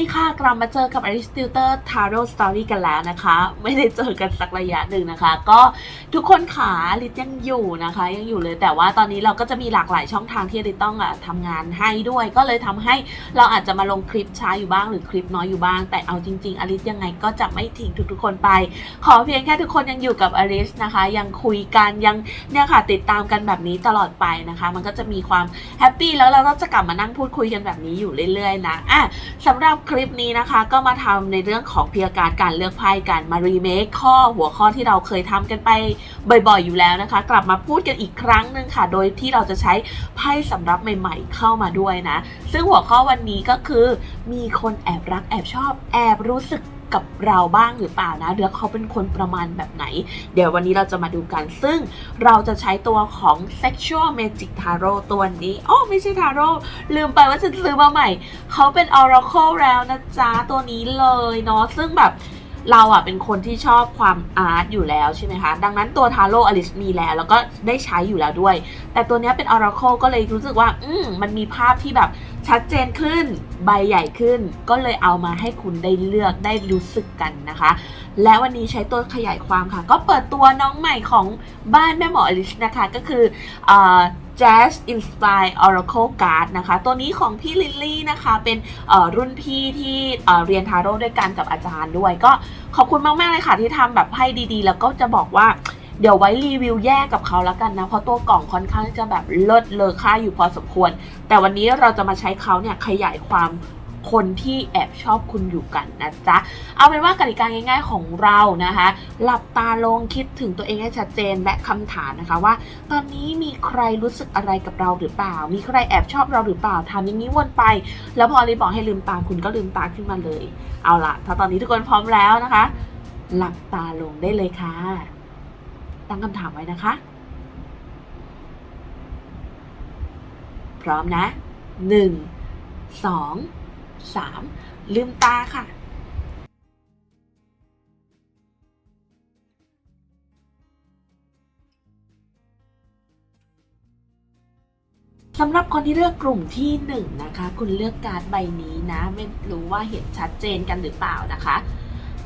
ดีค่ะ กลับมาเจอกับ Aristotle Tarot Story กันแล้วนะคะ ไม่ได้เจอกันสักระยะหนึ่งนะคะ ก็ทุกคนขาลิศยังอยู่นะคะ ยังอยู่เลยแต่ว่าตอนนี้เราก็จะมีหลากหลายช่องทางที่ลิศต้องอะทำงานให้ด้วย ก็เลยทำให้เราอาจจะมาลงคลิปช้าอยู่บ้างหรือคลิปน้อยอยู่บ้าง แต่เอาจริง ๆอลิศยังไงก็จะไม่ทิ้งทุกๆคนไป ขอเพียงแค่ทุกคนยังอยู่กับอลิสนะคะ ยังคุยกันยังเนี่ยค่ะติดตามกันแบบนี้ตลอดไปนะคะ มันก็จะมีความแฮปปี้แล้วเราก็จะกลับมานั่งพูดคุยกันแบบนี้อยู่เรื่อยๆนะอะสำหรับคลิปนี้นะคะก็มาทำในเรื่องของเพียการการเลือกไพ่กันมารีเมคข้อหัวข้อที่เราเคยทำกันไปบ่อยๆอยู่แล้วนะคะ กลับมาพูดกันอีกครั้งหนึ่งค่ะ โดยที่เราจะใช้ไพ่สำรับใหม่ๆเข้ามาด้วยนะ ซึ่งหัวข้อวันนี้ก็คือ มีคนแอบรักแอบชอบแอบรู้สึก กับเราบ้างหรือเปล่านะเดี๋ยวเขาเป็นคนประมาณแบบไหน เดี๋ยววันนี้เราจะมาดูกัน ซึ่งเราจะใช้ตัวของ sexual magic tarot ตัวนี้อ๋อไม่ใช่ tarot ลืมไปว่าฉันซื้อมาใหม่ เขาเป็น Oracle แล้วนะจ๊ะ ตัวนี้เลยเนาะซึ่งแบบเราอะเป็นคนที่ชอบความอาร์ตอยู่แล้วใช่ไหมคะ ดังนั้นตัว Tarot Alice มีแล้ว แล้วก็ได้ใช้อยู่แล้วด้วย แต่ตัวนี้เป็น Oracle ก็เลยรู้สึกว่า อืมมันมีภาพที่แบบ ชัดเจนขึ้นใบใหญ่ขึ้น ก็เลยเอามาให้คุณได้เลือกได้รู้สึกกันนะคะ และวันนี้ใช้ตัวขยายความค่ะ ก็เปิดตัวน้องใหม่ของบ้านแม่หมออลิสนะคะ ก็คืออ Jazz Inspire Oracle Card นะคะ ตัวนี้ของพี่ลิลลี่นะคะ เป็นรุ่นพี่ที่เอ่อเรียนทาโร่ด้วยกันกับอาจารย์ด้วย ก็ขอบคุณมาก ๆ เลยค่ะที่ทำแบบให้ดีๆ แล้วก็จะบอกว่า เดี๋ยวไว้รีวิวแยกกับเขาแล้วกันนะ เพราะตัวกล่องค่อนข้างจะแบบเลิศเลอค่าอยู่พอสมควร แต่วันนี้เราจะมาใช้เขาเนี่ยขยายความคนที่แอบชอบคุณอยู่กันนะจ๊ะ เอาเป็นว่ากติกาง่ายๆของเรานะคะ หลับตาลงคิดถึงตัวเองให้ชัดเจนและคำถามนะคะว่า ตอนนี้มีใครรู้สึกอะไรกับเราหรือเปล่า มีใครแอบชอบเราหรือเปล่าทำอย่างนี้วนไป แล้วพอรีบอกให้ลืมตาคุณก็ลืมตาขึ้นมาเลย เอาล่ะถ้าตอนนี้ทุกคนพร้อมแล้วนะคะ หลับตาลงได้เลยค่ะ ตั้งคำถามไว้นะคะ พร้อมนะหนึ่งสองสามลืมตาค่ะสำหรับคนที่เลือกกลุ่มที่หนึ่งนะคะ คุณเลือกการ์ดใบนี้นะ ไม่รู้ว่าเห็นชัดเจนกันหรือเปล่านะคะ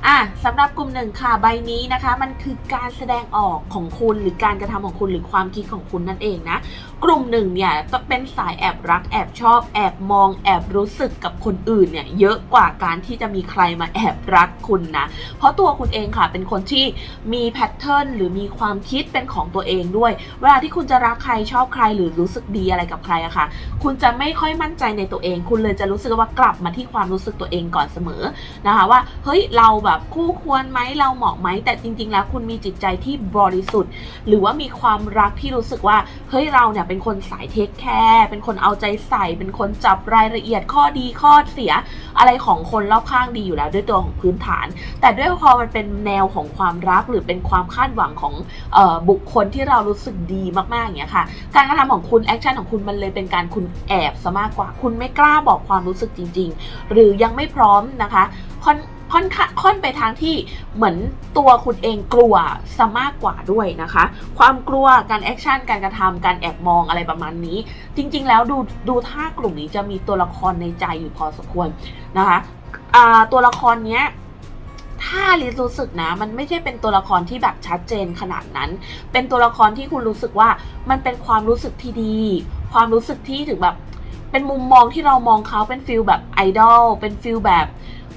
อะสำหรับกลุ่มหนึ่งค่ะใบนี้นะคะ มันคือการแสดงออกของคุณหรือการกระทำของคุณหรือความคิดของคุณนั่นเองนะ กลุ่มหนึ่งเนี่ยต้องเป็นสายแอบรักแอบชอบ แอบมองแอบรู้สึกกับคนอื่นเนี่ยเยอะกว่าการที่จะมีใครมาแอบรักคุณนะ เพราะตัวคุณเองค่ะเป็นคนที่มีแพทเทิร์นหรือมีความคิดเป็นของตัวเองด้วย เวลาที่คุณจะรักใครชอบใครหรือรู้สึกดีอะไรกับใครอะค่ะ คุณจะไม่ค่อยมั่นใจในตัวเอง คุณเลยจะรู้สึกว่ากลับมาที่ความรู้สึกตัวเองก่อนเสมอนะคะว่าเฮ้ยเราแบบคู่ควรไหมเราเหมาะไหมแต่จริง ๆ แล้วคุณมีจิตใจที่บริสุทธิ์ หรือว่ามีความรักที่รู้สึกว่าเฮ้ยเราเนี่ยเป็นคนสายเทคแคร์เป็นคนเอาใจใส่ เป็นคนจับรายละเอียดข้อดีข้อเสีย อะไรของคนรอบข้างดีอยู่แล้วด้วยตัวของพื้นฐาน แต่ด้วยพอมันเป็นแนวของความรักหรือเป็นความคาดหวังของออบุคคลที่เรารู้สึกดีมากๆอย่างเงี้ยค่ะ การกระทำของคุณแอคชั่นของคุณมันเลยเป็นการคุณแอบซะมากกว่า คุณไม่กล้าบอกความรู้สึกจริง ๆ หรือยังไม่พร้อมนะคะค่อน ค่อนข้างค่อนไปทางที่เหมือนตัวคุณเองกลัวซะมากกว่าด้วยนะคะ ความกลัวการแอคชั่นการกระทำการแอบมองอะไรประมาณนี้ จริง ๆ แล้วดูดูท่ากลุ่มนี้จะมีตัวละครในใจอยู่พอสมควรนะคะตัวละครเนี้ยถ้าลิซรู้สึกนะ มันไม่ใช่เป็นตัวละครที่แบบชัดเจนขนาดนั้น เป็นตัวละครที่คุณรู้สึกว่ามันเป็นความรู้สึกที่ดี ความรู้สึกที่ถึงแบบ เป็นมุมมองที่เรามองเขาเป็นฟิลแบบไอดอลเป็นฟิลแบบ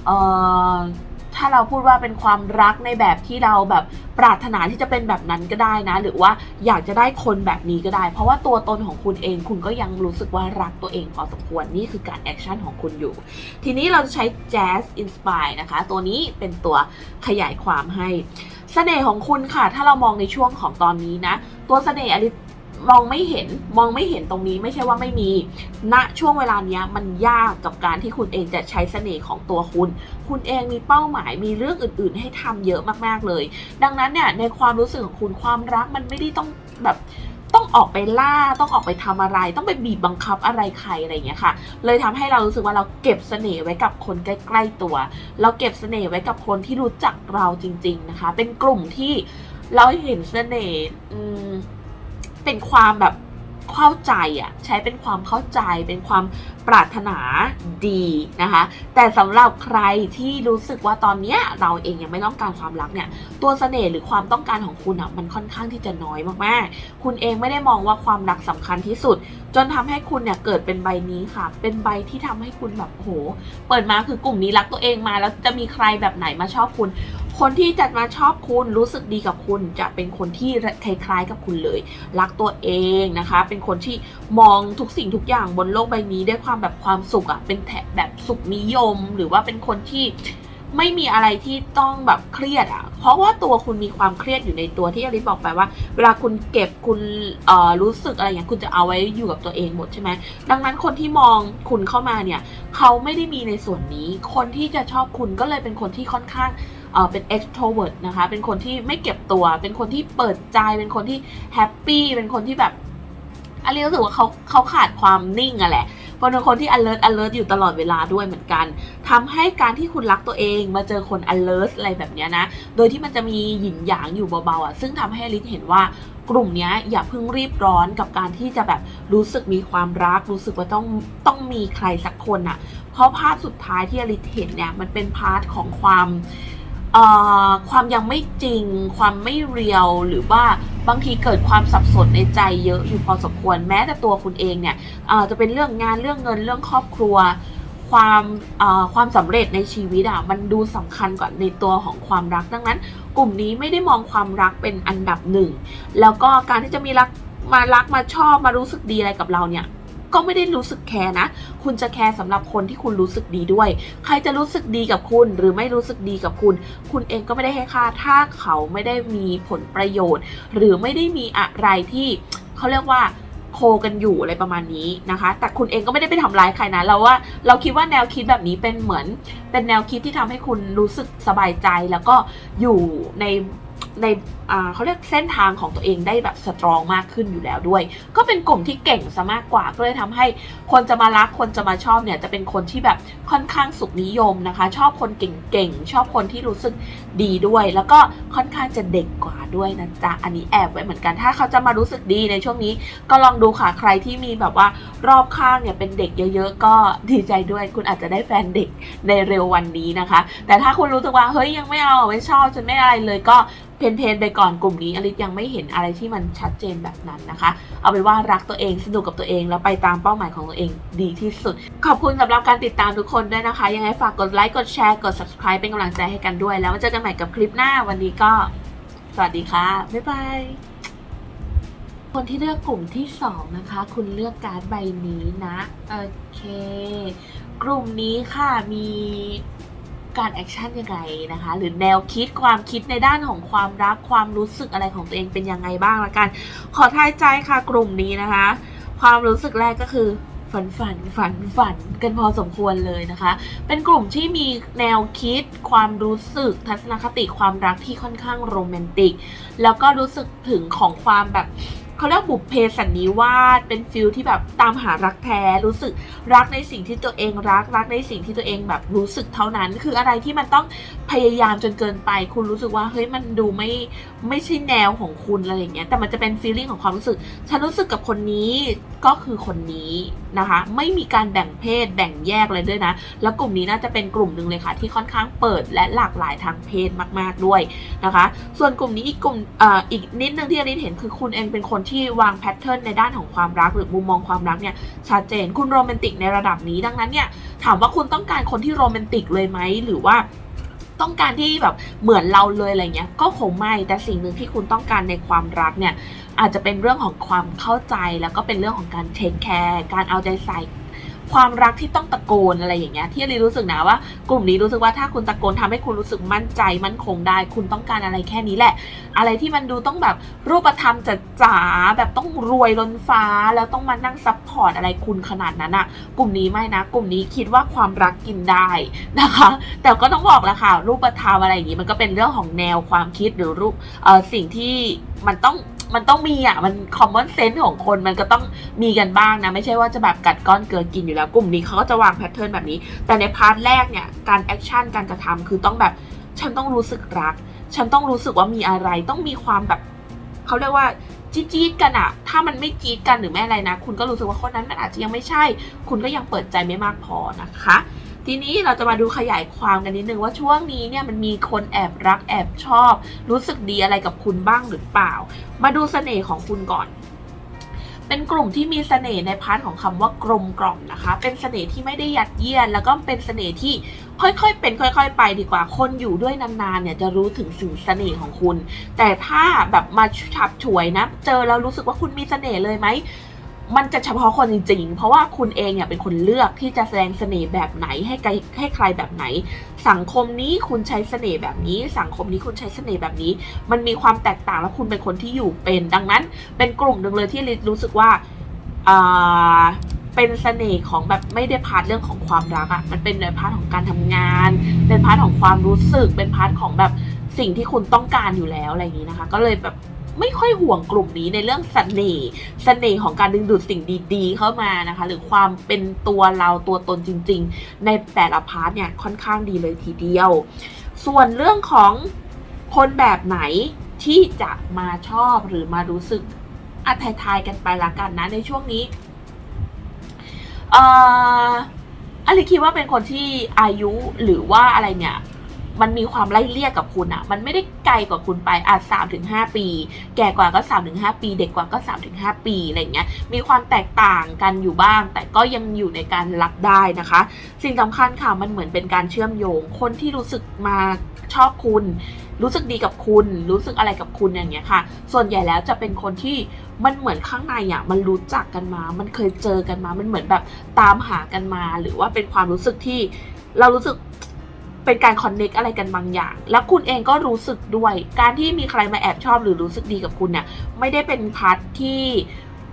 เอ่อถ้าเราพูดว่าเป็นความรักในแบบที่เราแบบปรารถนาที่จะเป็นแบบนั้นก็ได้นะ หรือว่าอยากจะได้คนแบบนี้ก็ได้ เพราะว่าตัวตนของคุณเองคุณก็ยังรู้สึกว่ารักตัวเองพอสมควรนี่คือการแอคชั่นของคุณอยู่ ทีนี้เราจะใช้ Jazz Inspire นะคะ ตัวนี้เป็นตัวขยายความให้เสน่ห์ของคุณค่ะ ถ้าเรามองในช่วงของตอนนี้นะ ตัวเสน่ห์อลิ มองไม่เห็นมองไม่เห็นตรงนี้ไม่ใช่ว่าไม่มี ณช่วงเวลาเนี้ยมันยากกับการที่คุณเองจะใช้เสน่ห์ของตัวคุณ คุณเองมีเป้าหมายมีเรื่องอื่น ๆ ให้ทำเยอะมากๆเลย ดังนั้นเนี่ยในความรู้สึกของคุณความรักมันไม่ได้ต้องแบบต้องออกไปล่าต้องออกไปทำอะไร ต้องไปบีบบังคับอะไรใครอะไรอย่างเงี้ยค่ะ เลยทำให้เรารู้สึกว่าเราเก็บเสน่ห์ไว้กับคนใกล้ๆตัว เราเก็บเสน่ห์ไว้กับคนที่รู้จักเราจริง ๆนะคะ เป็นกลุ่มที่เราเห็นเสน่ห์ เป็นความแบบเข้าใจอะใช้เป็นความเข้าใจเป็นความปรารถนาดีนะคะ แต่สำหรับใครที่รู้สึกว่าตอนเนี้ยเราเองยังไม่ต้องการความรักเนี่ย ตัวเสน่ห์หรือความต้องการของคุณอะมันค่อนข้างที่จะน้อยมากๆ คุณเองไม่ได้มองว่าความรักสำคัญที่สุด จนทำให้คุณเนี่ยเกิดเป็นใบนี้ค่ะ เป็นใบที่ทำให้คุณแบบโห เปิดมาคือกลุ่มนี้รักตัวเองมาแล้วจะมีใครแบบไหนมาชอบคุณ คนที่จะมาชอบคุณรู้สึกดีกับคุณจะเป็นคนที่คล้ายๆกับคุณเลย รักตัวเองนะคะ เป็นคนที่มองทุกสิ่งทุกอย่างบนโลกใบนี้ด้วยความแบบความสุขอะเป็นแถบแบบสุขนิยม หรือว่าเป็นคนที่ไม่มีอะไรที่ต้องแบบเครียดอะเพราะว่าตัวคุณมีความเครียดอยู่ในตัวที่อลิบอกไปว่า เวลาคุณเก็บคุณเอ่อรู้สึกอะไรอย่างคุณจะเอาไว้อยู่กับตัวเองหมดใช่ไหมดังนั้นคนที่มองคุณเข้ามาเนี่ย เขาไม่ได้มีในส่วนนี้ คนที่จะชอบคุณก็เลยเป็นคนที่ค่อนข้าง เอ่อเป็น extrovert นะคะ เป็นคนที่ไม่เก็บตัว เป็นคนที่เปิดใจ เป็นคนที่แฮปปี้ เป็นคนที่แบบอันนี้รู้สึกว่าเขาเขาขาดความนิ่งอะแหละเป็นคนที่ alert alert อยู่ตลอดเวลาด้วยเหมือนกันทำให้การที่คุณรักตัวเองมาเจอคน alert อะไรแบบนี้นะ โดยที่มันจะมีหยินหยางอยู่เบาๆอะ ซึ่งทำให้ลิศเห็นว่ากลุ่มนี้อย่าเพิ่งรีบร้อนกับการที่จะแบบรู้สึกมีความรัก รู้สึกว่าต้องต้องมีใครสักคนอะ เพราะพาร์ทสุดท้ายที่ลิศเห็นเนี่ยมันเป็นพาร์ทของความ ความยังไม่จริง ความไม่เรียวหรือว่าบางทีเกิดความสับสนในใจเยอะอยู่พอสมควรแม้แต่ตัวคุณเองเนี่ยจะเป็นเรื่องงานเรื่องเงินเรื่องครอบครัว ความความสำเร็จในชีวิตอะมันดูสำคัญกว่าในตัวของความรักดังนั้น กลุ่มนี้ไม่ได้มองความรักเป็นอันดับหนึ่งแล้วก็การที่จะมีรักมารักมาชอบมารู้สึกดีอะไรกับเราเนี่ย ก็ไม่ได้รู้สึกแคร์นะ คุณจะแคร์สำหรับคนที่คุณรู้สึกดีด้วย ใครจะรู้สึกดีกับคุณ หรือไม่รู้สึกดีกับคุณ คุณเองก็ไม่ได้ให้ค่า ถ้าเขาไม่ได้มีผลประโยชน์ หรือไม่ได้มีอะไรที่เขาเรียกว่าโคกันอยู่อะไรประมาณนี้นะคะ แต่คุณเองก็ไม่ได้ไปทำร้ายใครนะ เราว่าเราคิดว่าแนวคิดแบบนี้เป็นเหมือน เป็นแนวคิดที่ทำให้คุณรู้สึกสบายใจแล้วก็อยู่ในใน เขาเรียกเส้นทางของตัวเองได้แบบสตรองมากขึ้นอยู่แล้วด้วย ก็เป็นกลุ่มที่เก่งซะมากกว่า ก็เลยทำให้คนจะมารักคนจะมาชอบเนี่ยจะเป็นคนที่แบบค่อนข้างสุขนิยมนะคะ ชอบคนเก่งๆชอบคนที่รู้สึกดีด้วย แล้วก็ค่อนข้างจะเด็กกว่าด้วยนะจ๊ะอันนี้แอบไว้เหมือนกันถ้าเขาจะมารู้สึกดีในช่วงนี้ ก็ลองดูค่ะใครที่มีแบบว่ารอบข้างเนี่ยเป็นเด็กเยอะๆ ก็ดีใจด้วย คุณอาจจะได้แฟนเด็กในเร็ววันนี้นะคะ แต่ถ้าคุณรู้สึกว่าเฮ้ยยังไม่เอาไม่ชอบฉันไม่อะไรเลยก็เพนเพนไปก่อนกลุ่มนี้อลิสยังไม่เห็นอะไรที่มันชัดเจนแบบนั้นนะคะ เอาเป็นว่ารักตัวเองสนุกกับตัวเอง แล้วไปตามเป้าหมายของตัวเองดีที่สุด ขอบคุณสำหรับการติดตามทุกคนด้วยนะคะ ยังไงฝากกดไลค์กดแชร์กด subscribe เป็นกำลังใจให้กันด้วย แล้วเจอกันใหม่กับคลิปหน้าวันนี้ก็ สวัสดีค่ะบ๊ายบายคนที่เลือกกลุ่มที่สองนะคะ คุณเลือกการ์ดใบนี้นะ โอเค กลุ่มนี้ค่ะมี การแอคชั่นยังไงนะคะ หรือแนวคิดความคิดในด้านของความรักความรู้สึกอะไรของตัวเองเป็นยังไงบ้างละกัน ขอทายใจค่ะกลุ่มนี้นะคะ ความรู้สึกแรกก็คือฝันฝันฝันฝันกันพอสมควรเลยนะคะ เป็นกลุ่มที่มีแนวคิด ความรู้สึกทัศนคติความรักที่ค่อนข้างโรแมนติก แล้วก็รู้สึกถึงของความแบบ เขาเรียกบุพเพสันนิวาสเป็นฟิลที่แบบตามหารักแท้รู้สึกรักในสิ่งที่ตัวเองรักรักในสิ่งที่ตัวเองแบบรู้สึกเท่านั้น คืออะไรที่มันต้องพยายามจนเกินไป คุณรู้สึกว่าเฮ้ยมันดูไม่ไม่ใช่แนวของคุณอะไรอย่างเงี้ยแต่มันจะเป็นฟีลลิ่งของความรู้สึก ฉันรู้สึกกับคนนี้ก็คือคนนี้นะคะ ไม่มีการแบ่งเพศแบ่งแยกเลยด้วยนะ แล้วกลุ่มนี้น่าจะเป็นกลุ่มหนึ่งเลยค่ะ ที่ค่อนข้างเปิดและหลากหลายทางเพศมาก ๆด้วยนะคะ ส่วนกลุ่มนี้อีกกลุ่มอ่ออีกนิดนึงที่อันนี้เห็นคือคุณเองเป็นคนที่วางแพทเทิร์นในด้านของความรักหรือมุมมองความรักเนี่ยชัดเจนคุณโรแมนติกในระดับนี้ดังนั้นเนี่ยถามว่าคุณต้องการคนที่โรแมนติกเลยไหมหรือว่าต้องการที่แบบเหมือนเราเลยอะไรเงี้ยก็คงไม่แต่สิ่งหนึ่งที่คุณต้องการในความรักเนี่ย อาจจะเป็นเรื่องของความเข้าใจแล้วก็เป็นเรื่องของการเทคแคร์การเอาใจใส่ความรักที่ต้องตะโกนอะไรอย่างเงี้ยที่ลีรู้สึกนะว่ากลุ่มนี้รู้สึกว่าถ้าคุณตะโกนทำให้คุณรู้สึกมั่นใจมั่นคงได้ คุณต้องการอะไรแค่นี้แหละ อะไรที่มันดูต้องแบบรูปธรรมจัดจ๋าแบบต้องรวยล้นฟ้าแล้วต้องมานั่งซัพพอร์ตอะไรคุณขนาดนั้นอะกลุ่มนี้ไม่นะ กลุ่มนี้คิดว่าความรักกินได้นะคะ แต่ก็ต้องบอกแหละค่ะรูปธรรมอะไรอย่างนี้มันก็เป็นเรื่องของแนวความคิดหรือรูปเอ่อสิ่งที่มันต้อง มันต้องมีอะ มัน common sense ของคนมันก็ต้องมีกันบ้างนะ ไม่ใช่ว่าจะแบบกัดก้อนเกลือกินอยู่แล้ว กลุ่มนี้เขาก็จะวางแพทเทิร์นแบบนี้ แต่ในพาร์ทแรกเนี่ย การแอคชั่นการกระทำคือต้องแบบ ฉันต้องรู้สึกรัก ฉันต้องรู้สึกว่ามีอะไร ต้องมีความแบบเขาเรียกว่าจี๊ดๆกันอะถ้ามันไม่จี๊ดกันหรือไม่อะไรนะ คุณก็รู้สึกว่าคนนั้นมันอาจจะยังไม่ใช่ คุณก็ยังเปิดใจไม่มากพอนะคะ ทีนี้เราจะมาดูขยายความกันนิดนึงว่าช่วงนี้เนี่ยมันมีคนแอบรักแอบชอบ รู้สึกดีอะไรกับคุณบ้างหรือเปล่า มาดูเสน่ห์ของคุณก่อนเป็นกลุ่มที่มีเสน่ห์ในพาร์ทของคำว่ากลมกล่อมนะคะ เป็นเสน่ห์ที่ไม่ได้ยัดเยียดแล้วก็เป็นเสน่ห์ที่ค่อยๆ เป็นค่อย ๆ ไปดีกว่า คนอยู่ด้วยนานๆเนี่ยจะรู้ถึงสิ่งเสน่ห์ของคุณ แต่ถ้าแบบมาฉับฉวยนะ เจอแล้วรู้สึกว่าคุณมีเสน่ห์เลยไหม มันจะเฉพาะคนจริงๆ เพราะว่าคุณเองเนี่ยเป็นคนเลือกที่จะแสดงเสน่ห์แบบไหนให้ใครให้ใครแบบไหน สังคมนี้คุณใช้เสน่ห์แบบนี้ สังคมนี้คุณใช้เสน่ห์แบบนี้ มันมีความแตกต่างแล้วคุณเป็นคนที่อยู่เป็น ดังนั้น เป็นกลุ่มหนึ่งเลยที่ลิรู้สึกว่าเป็นเสน่ห์ของแบบไม่ได้พาร์ทเรื่องของความรักอะ่ะมันเป็นในพาร์ทของการทำงาน เป็นพาร์ทของความรู้สึก เป็นพาร์ทของแบบสิ่งที่คุณต้องการอยู่แล้วอะไรอย่างนี้นะคะ ก็เลยแบบ ไม่ค่อยห่วงกลุ่มนี้ในเรื่องเสน่ห์เสน่ห์ของการดึงดูดสิ่งดีๆ เข้ามานะคะ หรือความเป็นตัวเราตัวตนจริง ๆ ในแต่ละพาร์ทเนี่ยค่อนข้างดีเลยทีเดียว ส่วนเรื่องของคนแบบไหนที่จะมาชอบหรือมารู้สึกอะทายกันไปละกันนะในช่วงนี้เอ่ออลิคิดว่าเป็นคนที่อายุหรือว่าอะไรเนี่ย มันมีความไล่เลี่ยกับคุณอะมันไม่ได้ไกลกว่าคุณไปอะสามถึงห้าปี แก่กว่าก็สามถึงห้าปี เด็กกว่าก็สามถึงห้าปีอะไรเงี้ยมีความแตกต่างกันอยู่บ้าง แต่ก็ยังอยู่ในการรับได้นะคะ สิ่งสำคัญค่ะมันเหมือนเป็นการเชื่อมโยง คนที่รู้สึกมาชอบคุณ รู้สึกดีกับคุณ รู้สึกอะไรกับคุณอย่างเงี้ยค่ะ ส่วนใหญ่แล้วจะเป็นคนที่มันเหมือนข้างในอะมันรู้จักกันมา มันเคยเจอกันมา มันเหมือนแบบตามหากันมา หรือว่าเป็นความรู้สึกที่เรารู้สึก เป็นการคอนเน็กอะไรกันบางอย่าง แล้วคุณเองก็รู้สึกด้วย การที่มีใครมาแอบชอบหรือรู้สึกดีกับคุณเนี่ยไม่ได้เป็นพาร์ทที่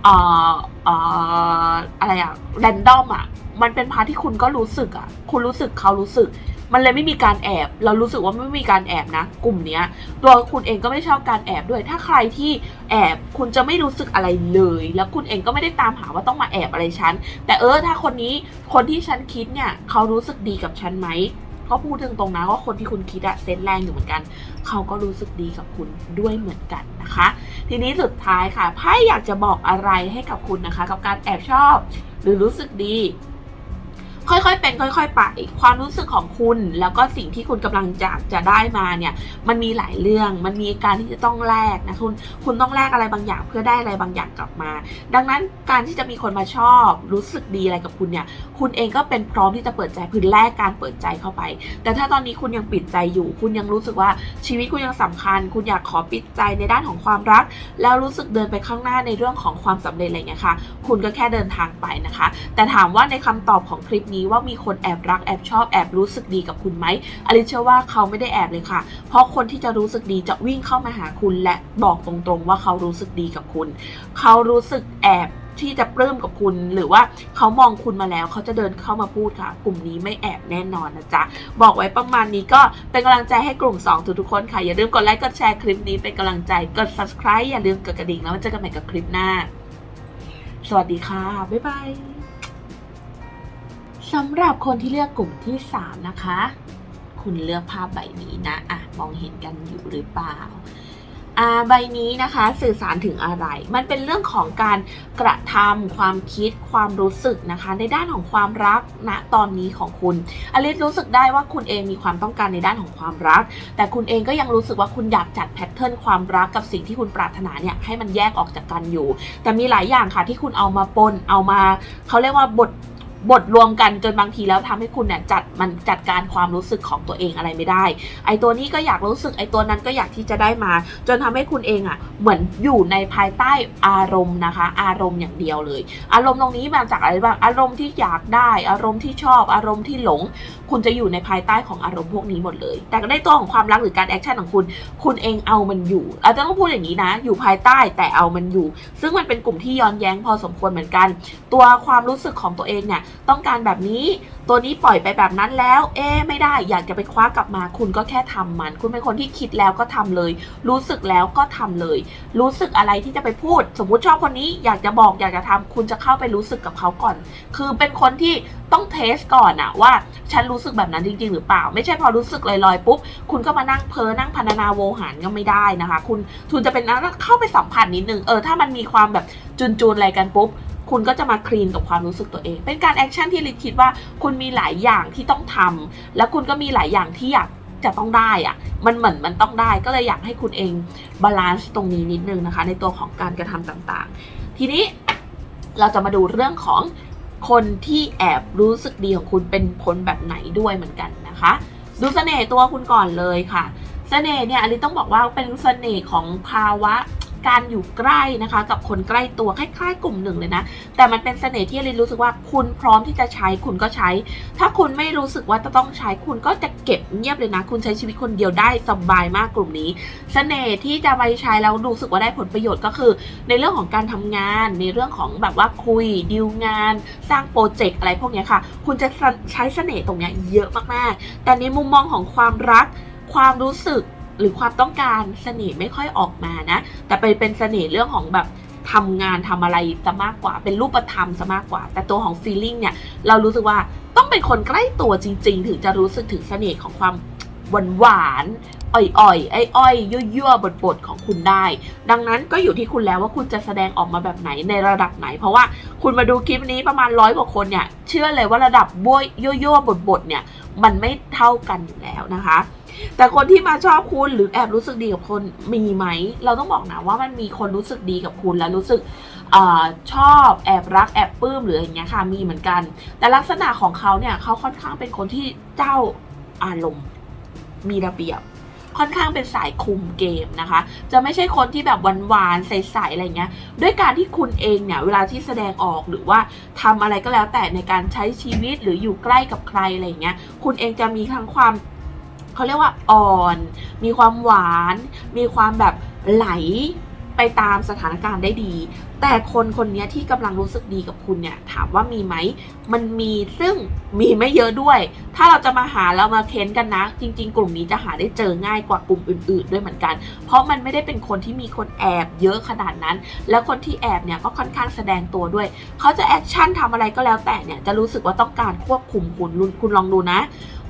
เอ่อเอ่ออะไรอะแรนดอมอะมันเป็นพาร์ทที่คุณก็รู้สึกอะคุณรู้สึกเขารู้สึก มันเลยไม่มีการแอบ เรารู้สึกว่าไม่มีการแอบนะ กลุ่มเนี้ยตัวคุณเองก็ไม่ชอบการแอบด้วย ถ้าใครที่แอบคุณจะไม่รู้สึกอะไรเลย แล้วคุณเองก็ไม่ได้ตามหาว่าต้องมาแอบอะไรฉัน แต่เออถ้าคนนี้คนที่ฉันคิดเนี่ยเขารู้สึกดีกับฉันไหม เขาพูดถึงตรงๆนะว่าคนที่คุณคิดอะเซนแรงอยู่เหมือนกัน เขาก็รู้สึกดีกับคุณด้วยเหมือนกันนะคะ ทีนี้สุดท้ายค่ะไพ่อยากจะบอกอะไรให้กับคุณนะคะ กับการแอบชอบ หรือรู้สึกดี ค่อยๆ เป็นค่อยๆ ไปความรู้สึกของคุณ แล้วก็สิ่งที่คุณกำลังจะจะได้มาเนี่ย มันมีหลายเรื่อง มันมีการที่จะต้องแลกนะคุณ คุณต้องแลกอะไรบางอย่างเพื่อได้อะไรบางอย่างกลับมา ดังนั้นการที่จะมีคนมาชอบ รู้สึกดีอะไรกับคุณเนี่ย คุณเองก็เป็นพร้อมที่จะเปิดใจคือแลกการเปิดใจเข้าไป แต่ถ้าตอนนี้คุณยังปิดใจอยู่ คุณยังรู้สึกว่าชีวิตคุณยังสำคัญ คุณอยากขอปิดใจในด้านของความรัก แล้วรู้สึกเดินไปข้างหน้าในเรื่องของความสำเร็จอะไรเงี้ยค่ะ คุณก็แค่เดินทางไปนะคะ แต่ถามว่าในคำตอบของคลิปนี้ว่ามีคนแอบรักแอบชอบแอบรู้สึกดีกับคุณไหมอลิเชื่อว่าเขาไม่ได้แอบเลยค่ะ เพราะคนที่จะรู้สึกดีจะวิ่งเข้ามาหาคุณและบอกตรงๆว่าเขารู้สึกดีกับคุณ เขารู้สึกแอบที่จะปลื้มกับคุณหรือว่าเขามองคุณมาแล้วเขาจะเดินเข้ามาพูดค่ะ กลุ่มนี้ไม่แอบแน่นอนนะจ๊ะ บอกไว้ประมาณนี้ก็เป็นกำลังใจให้กลุ่ม 2 ทุกๆคนค่ะ อย่าลืมกดไลค์กดแชร์คลิปนี้เป็นกำลังใจกด subscribe อย่าลืมกดกระดิ่งแล้วมาเจอกันใหม่กับคลิปหน้า สวัสดีค่ะ บ๊ายบาย สำหรับคนที่เลือกกลุ่มที่ 3 นะคะ คุณเลือกภาพใบนี้นะอะมองเห็นกันอยู่หรือเปล่าอ่าใบนี้นะคะสื่อสารถึงอะไร มันเป็นเรื่องของการกระทำความคิดความรู้สึกนะคะ ในด้านของความรักณตอนนี้ของคุณ อลิสรู้สึกได้ว่าคุณเองมีความต้องการในด้านของความรัก แต่คุณเองก็ยังรู้สึกว่าคุณอยากจัดแพทเทิร์นความรักกับสิ่งที่คุณปรารถนาเนี่ยให้มันแยกออกจากกันอยู่ แต่มีหลายอย่างค่ะที่คุณเอามาปนเอามาเขาเรียกว่าบท บทรวมกันจนบางทีแล้วทำให้คุณเนี่ยจัดมันจัดการความรู้สึกของตัวเองอะไรไม่ได้ ไอตัวนี้ก็อยากรู้สึกไอตัวนั้นก็อยากที่จะได้มา จนทำให้คุณเองอะ่ะเหมือนอยู่ในภายใต้อารมณ์นะคะ อารมณ์อย่างเดียวเลย อารมณ์ตรงนี้มาจากอะไรบ้างอารมณ์ที่อยากได้ อารมณ์ที่ชอบ อารมณ์ที่หลงคุณจะอยู่ในภายใต้ของอารมณ์พวกนี้หมดเลย แต่ในตัวของความรักหรือการแอคชั่นของคุณ คุณเองเอามันอยู่อาจจะต้องพูดอย่างนี้นะ อยู่ภายใต้แต่เอามันอยู่ ซึ่งมันเป็นกลุ่มที่ย้อนแย้งพอสมควรเหมือนกัน ตัวความรู้สึกของตัวเองเนี่ยต้องการแบบนี้ ตัวนี้ปล่อยไปแบบนั้นแล้ว เอ๊ไม่ได้อยากจะไปคว้ากลับมา คุณก็แค่ทำมัน คุณเป็นคนที่คิดแล้วก็ทำเลย รู้สึกแล้วก็ทำเลย รู้สึกอะไรที่จะไปพูด สมมุติชอบคนนี้อยากจะบอกอยากจะทำคุณจะเข้าไปรู้สึกกับเขาก่อน คือเป็นคนที่ต้องเทสก่อนอะว่าฉันรู้สึกแบบนั้นจริง ๆ หรือเปล่า ไม่ใช่พอรู้สึกลอยๆปุ๊บคุณก็มานั่งเพ้อนั่งพรรณนาโวหารก็ไม่ได้นะคะ คุณคุณจะเป็นนักเข้าไปสัมผัสนิดนึงเออถ้ามันมีความแบบจุนๆอะไรกันปุ๊บ คุณก็จะมาคลีนกับความรู้สึกตัวเอง เป็นการแอคชั่นที่ลิคิดว่าคุณมีหลายอย่างที่ต้องทำแล้วคุณก็มีหลายอย่างที่อยากจะต้องได้อะมันเหมือนมันต้องได้ก็เลยอยากให้คุณเองบาลานซ์ตรงนี้นิดนึงนะคะ ในตัวของการกระทำต่างๆ ทีนี้เราจะมาดูเรื่องของคนที่แอบรู้สึกดีของคุณเป็นคนแบบไหนด้วยเหมือนกันนะคะ ดูเสน่ห์ตัวคุณก่อนเลยค่ะ เสน่ห์เนี่ยอลิต้องบอกว่าเป็นเสน่ห์ของภาวะ การอยู่ใกล้นะคะ กับคนใกล้ตัวคล้ายๆ กลุ่มหนึ่งเลยนะ แต่มันเป็นเสน่ห์ที่อลิรู้สึกว่าคุณพร้อมที่จะใช้คุณก็ใช้ ถ้าคุณไม่รู้สึกว่าจะต้องใช้คุณก็จะเก็บเงียบเลยนะ คุณใช้ชีวิตคนเดียวได้สบายมากกลุ่มนี้ เสน่ห์ที่จะไปใช้แล้วรู้สึกว่าได้ผลประโยชน์ก็คือ ในเรื่องของการทำงาน ในเรื่องของแบบว่าคุยดีลงาน สร้างโปรเจกต์อะไรพวกนี้ค่ะ คุณจะใช้เสน่ห์ตรงเนี้ยเยอะมากๆ แต่ในมุมมองของความรักความรู้สึก หรือความต้องการเสน่ห์ไม่ค่อยออกมานะ แต่ไปเป็นเสน่ห์เรื่องของแบบทำงานทำอะไรซะมากกว่า เป็นรูปธรรมซะมากกว่า แต่ตัวของ feeling เนี่ย เรารู้สึกว่าต้องเป็นคนใกล้ตัวจริง ๆ ถึงจะรู้สึกถึงเสน่ห์ของความหวานหวานอ่อยๆไอ้อ้อยยั่วๆบดๆของคุณได้ ดังนั้นก็อยู่ที่คุณแล้วว่าคุณจะแสดงออกมาแบบไหนในระดับไหน เพราะว่าคุณมาดูคลิปนี้ประมาณร้อยกว่าคนเนี่ย เชื่อเลยว่าระดับบ้วยยั่วๆบดๆเนี่ย มันไม่เท่ากันอยู่แล้วนะคะ แต่คนที่มาชอบคุณหรือแอบรู้สึกดีกับคนมีไหม เราต้องบอกนะว่ามันมีคนรู้สึกดีกับคุณแล้วรู้สึกอชอบแอบรักแอบปลื้มหรืออย่างเงี้ยค่ะมีเหมือนกัน แต่ลักษณะของเขาเนี่ยเขาค่อนข้างเป็นคนที่เจ้าอารมณ์มีระเบียบค่อนข้างเป็นสายคุมเกมนะคะ จะไม่ใช่คนที่แบบหวานๆใสๆอะไรเงี้ย ด้วยการที่คุณเองเนี่ยเวลาที่แสดงออกหรือว่าทำอะไรก็แล้วแต่ในการใช้ชีวิตหรืออยู่ใกล้กับใครอะไรเงี้ย คุณเองจะมีทั้งความ เขาเรียกว่าอ่อน มีความหวาน มีความแบบไหลไปตามสถานการณ์ได้ดี แต่คนคนนี้ที่กำลังรู้สึกดีกับคุณเนี่ยถามว่ามีไหม มันมีซึ่งมีไม่เยอะด้วย ถ้าเราจะมาหาแล้วมาเค้นกันนะ จริง ๆ กลุ่มนี้จะหาได้เจอง่ายกว่ากลุ่มอื่น ๆ ด้วยเหมือนกัน เพราะมันไม่ได้เป็นคนที่มีคนแอบเยอะขนาดนั้น แล้วคนที่แอบเนี่ยก็ค่อนข้างแสดงตัวด้วย เขาจะแอคชั่นทำอะไรก็แล้วแต่เนี่ยจะรู้สึกว่าต้องการควบคุมคุณคุณคุณลองดูนะ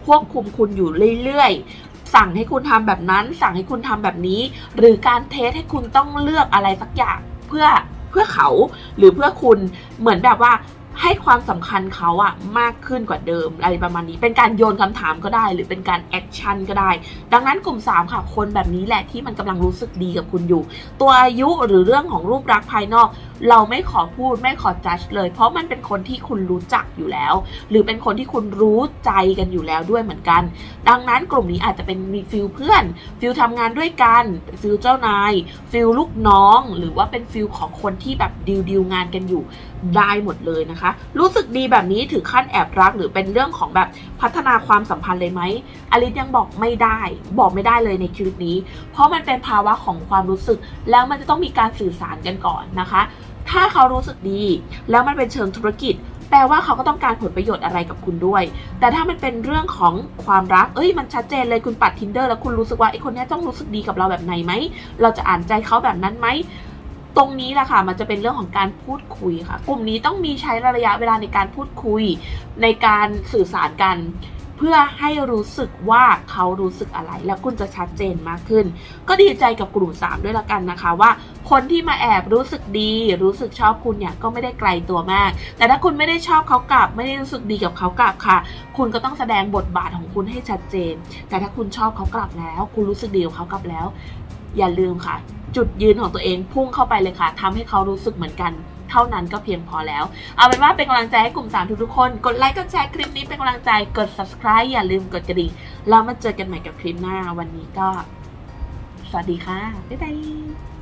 ควบคุมคุณอยู่เรื่อยๆ สั่งให้คุณทำแบบนั้น สั่งให้คุณทำแบบนี้ หรือการเทสให้คุณต้องเลือกอะไรสักอย่างเพื่อเพื่อเขาหรือเพื่อคุณเหมือนแบบว่า ให้ความสำคัญเขาอะมากขึ้นกว่าเดิมอะไรประมาณนี้ เป็นการโยนคำถามก็ได้ หรือเป็นการแอคชั่นก็ได้ ดังนั้นกลุ่ม 3 ค่ะ คนแบบนี้แหละที่มันกำลังรู้สึกดีกับคุณอยู่ ตัวอายุหรือเรื่องของรูปลักษณ์ภายนอก เราไม่ขอพูดไม่ขอจัดเลย เพราะมันเป็นคนที่คุณรู้จักอยู่แล้ว หรือเป็นคนที่คุณรู้ใจกันอยู่แล้วด้วยเหมือนกัน ดังนั้นกลุ่มนี้อาจจะเป็นมีฟิลเพื่อนฟิลทำงานด้วยกันฟิลเจ้านายฟิลลูกน้อง หรือว่าเป็นฟิลของคนที่แบบดีลดีลงานกันอยู่ ได้หมดเลยนะคะ รู้สึกดีแบบนี้ถึงขั้นแอบรักหรือเป็นเรื่องของแบบพัฒนาความสัมพันธ์เลยไหมอลิสยังบอกไม่ได้ บอกไม่ได้เลยในคลิปนี้ เพราะมันเป็นภาวะของความรู้สึก แล้วมันจะต้องมีการสื่อสารกันก่อนนะคะ ถ้าเขารู้สึกดี แล้วมันเป็นเชิงธุรกิจแปลว่าเขาก็ต้องการผลประโยชน์อะไรกับคุณด้วย แต่ถ้ามันเป็นเรื่องของความรัก เอ้ย มันชัดเจนเลยคุณปัด tinder แล้วคุณรู้สึกว่าไอ้คนนี้ต้องรู้สึกดีกับเราแบบไหนไหม เราจะอ่านใจเขาแบบนั้นไหม ตรงนี้แหละค่ะมันจะเป็นเรื่องของการพูดคุยค่ะ กลุ่มนี้ต้องมีใช้ระยะเวลาในการพูดคุย ในการสื่อสารกัน เพื่อให้รู้สึกว่าเขารู้สึกอะไร แล้วคุณจะชัดเจนมากขึ้น ก็ดีใจกับกลุ่ม 3 ด้วยละกันนะคะว่า คนที่มาแอบรู้สึกดี รู้สึกชอบคุณเนี่ยก็ไม่ได้ไกลตัวมาก แต่ถ้าคุณไม่ได้ชอบเขากลับ ไม่ได้รู้สึกดีกับเขากลับค่ะ คุณก็ต้องแสดงบทบาทของคุณให้ชัดเจน แต่ถ้าคุณชอบเขากลับแล้ว คุณรู้สึกดีกับเขากลับแล้ว อย่าลืมค่ะ จุดยืนของตัวเองพุ่งเข้าไปเลยค่ะทำให้เขารู้สึกเหมือนกัน เท่านั้นก็เพียงพอแล้ว เอาเป็นว่าเป็นกำลังใจให้กลุ่ม3ทุกๆคน กดไลค์กดแชร์คลิปนี้เป็นกำลังใจกด subscribe อย่าลืมกดกระดิ่งเรามาเจอกันใหม่กับคลิปหน้าวันนี้ก็ สวัสดีค่ะบ๊ายบาย